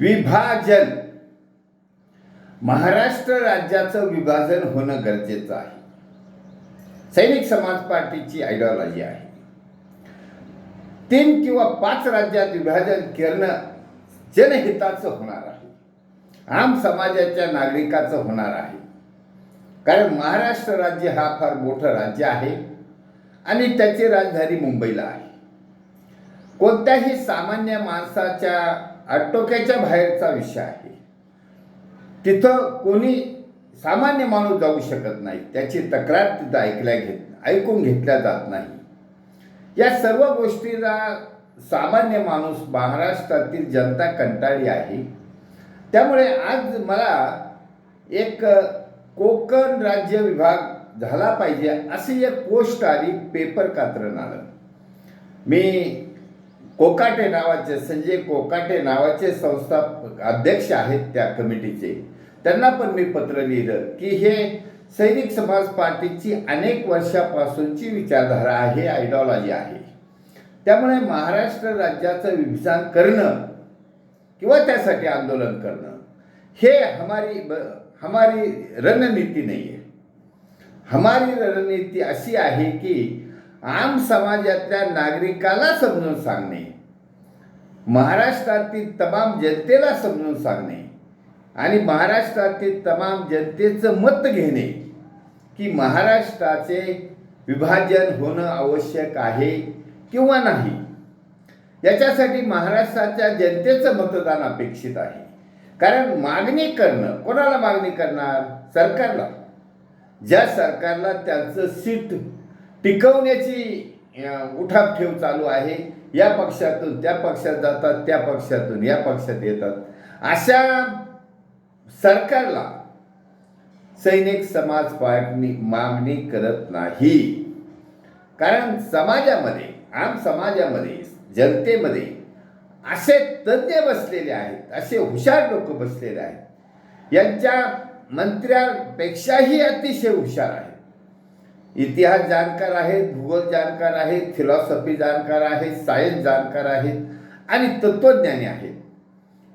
विभाजन. महाराष्ट्र राज्याचं विभाजन होणं गरजेचं आहे. सैनिक समाज पार्टीची आयडिओलॉजी आहे. तीन किंवा पाच राज्यात विभाजन करणं जनहिताचं होणार आहे. आम समाजाच्या नागरिकाचं होणार आहे. कारण महाराष्ट्र राज्य हा फार मोठं राज्य आहे आणि त्याची राजधानी मुंबईला आहे. कोणत्याही सामान्य माणसाच्या आटोक्याच्या बाहेरचा विषय आहे. तिथं कोणी सामान्य माणूस जाऊ शकत नाही. त्याची तक्रार तिथं ऐकल्या घेत ऐकून घेतल्या जात नाही. या सर्व गोष्टीला सामान्य माणूस महाराष्ट्रातील जनता कंटाळी आहे. त्यामुळे आज मला एक कोकण राज्य विभाग झाला पाहिजे अशी एक पोस्ट आली पेपर कात्रण आलं मी कोकाटे नावाचे संजय कोकाटे नावाचे संस्था अध्यक्ष आहेत त्या कमिटीचे. त्यांना पण मी पत्र लिहिलं की हे सैनिक समाज पार्टीची अनेक वर्षापासूनची विचारधारा आहे आयडॉलॉजी आहे. त्यामुळे महाराष्ट्र राज्याचं विभाजन करणं किंवा त्यासाठी आंदोलन करणं हे हमारी ब हमारी रणनीती नाही आहे हमारी रणनीती अशी आहे की आम समाजातल्या नागरिकाला समजून सांगणे. महाराष्ट्रातील तमाम जनतेला समजून सांगणे. आणि महाराष्ट्रातील तमाम जनतेचं मत घेणे की महाराष्ट्राचे विभाजन होणं आवश्यक आहे किंवा नाही. याच्यासाठी महाराष्ट्राच्या जनतेचं मतदान अपेक्षित आहे. कारण मागणी करणं कोणाला मागणी करणार? सरकारला. ज्या सरकारला त्यांचं सीट टिकवण्याची उठापठेव चालू आहे. या पक्षातून त्या पक्षात जातात त्या पक्षातून या पक्षात येतात. अशा सरकारला सैनिक समाज पार्टी मागणी करत नाही. कारण समाजामध्ये आम समाजामध्ये जनतेमध्ये असे तज्ज्ञ बसलेले आहेत असे हुशार लोक बसलेले आहेत. यांच्या मंत्र्यापेक्षाही अतिशय हुशार आहेत. इतिहास जाणकार आहेत भूगोल जाणकार आहेत फिलॉसॉफी जाणकार आहेत सायन्स जाणकार आहेत आणि तत्त्वज्ञानी आहेत.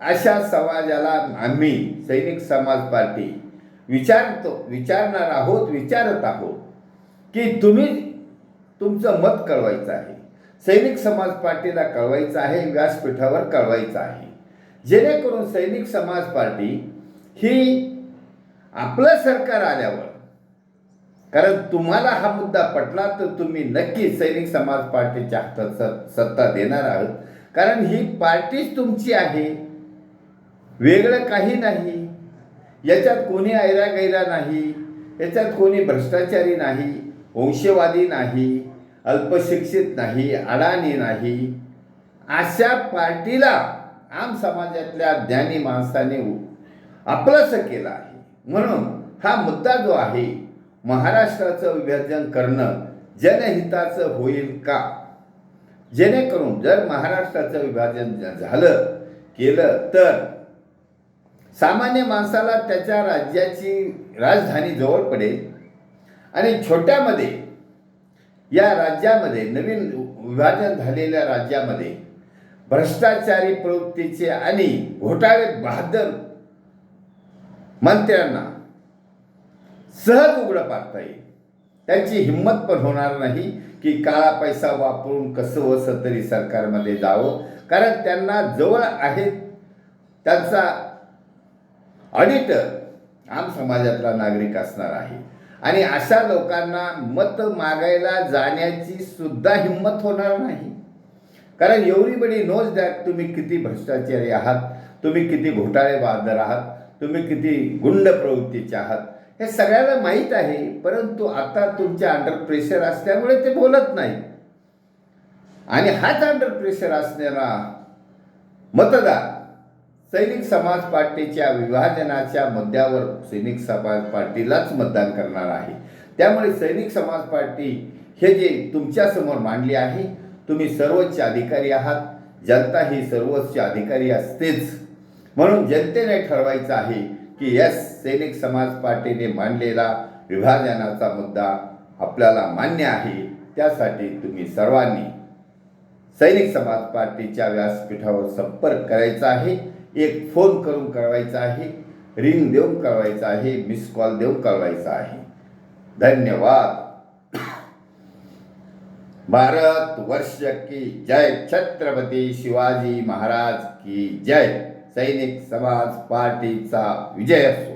अशा समाजाला आम्ही सैनिक समाज पार्टी विचारतो विचारणार आहोत विचारत आहोत की तुम्ही तुमचं मत कळवायचं आहे. सैनिक समाज पार्टीला कळवायचं आहे व्यासपीठावर कळवायचं आहे. जेणेकरून सैनिक समाज पार्टी ही आपलं सरकार आल्यावर कारण तुम्हाला हा मुद्दा पटला तर तुम्ही नक्की सैनिक समाज पार्टीच्या हातात स- सत्ता देणार आहात. कारण ही पार्टीच तुमची आहे. वेगळं काही नाही. याच्यात कोणी ऐरा गैरा नाही. याच्यात कोणी भ्रष्टाचारी नाही. वंशवादी नाही. अल्पशिक्षित नाही. अडाणी नाही. अशा पार्टीला आम समाजातल्या ज्ञानी माणसाने आपलंसं केलं आहे. म्हणून हा मुद्दा जो आहे महाराष्ट्राचं विभाजन करणं जनहिताचं होईल का? जेणेकरून जर महाराष्ट्राचं विभाजन झालं केलं तर सामान्य माणसाला त्याच्या राज्याची राजधानी जवळ पडेल आणि छोट्यामध्ये या राज्यामध्ये नवीन विभाजन झालेल्या राज्यामध्ये भ्रष्टाचारी प्रवृत्तीचे आणि घोटाळे बहादर मंत्र्यांना सहज उघडं पाडता येईल. त्यांची हिंमत पण होणार नाही की काळा पैसा वापरून कसं वसं तरी सरकारमध्ये जावं. कारण त्यांना जवळ आहेत. त्यांचा ऑडिटर आम समाजातला नागरिक असणार आहे. आणि अशा लोकांना मत मागायला जाण्याची सुद्धा हिंमत होणार नाही. कारण एवढी बडी नोज दॅट तुम्ही किती भ्रष्टाचारी आहात तुम्ही किती घोटाळेबाजर आहात तुम्ही किती गुंड प्रवृत्तीचे आहात. हे सगळ्याला माहीत आहे परंतु आता तुमच्या अंडर प्रेशर असल्यामुळे ते बोलत नाही. आणि हाच अंडर प्रेशर असणारा मतदार सैनिक समाज पार्टीच्या विभाजनाच्या मुद्द्यावर सैनिक समाज पार्टीलाच मतदान करणार आहे. त्यामुळे सैनिक समाज पार्टी हे जे तुमच्यासमोर मांडली आहे तुम्ही सर्वोच्च अधिकारी आहात. जनता ही सर्वोच्च अधिकारी असतेच. म्हणून जनतेने ठरवायचं आहे की यस सैनिक समाज पार्टीने मांडलेला विभाजनाचा मुद्दा आपल्याला मान्य आहे त्यासाठी तुम्ही सर्वांनी सैनिक समाज पार्टीच्या व्यासपीठावर संपर्क करायचा आहे एक फोन करून कळवायचा आहे रिंग देऊन कळवायचा आहे मिस कॉल देऊन कळवायचा आहे. धन्यवाद. भारत वर्ष की जय. छत्रपती शिवाजी महाराज की जय. सैनिक समाज पार्टीचा विजय असो.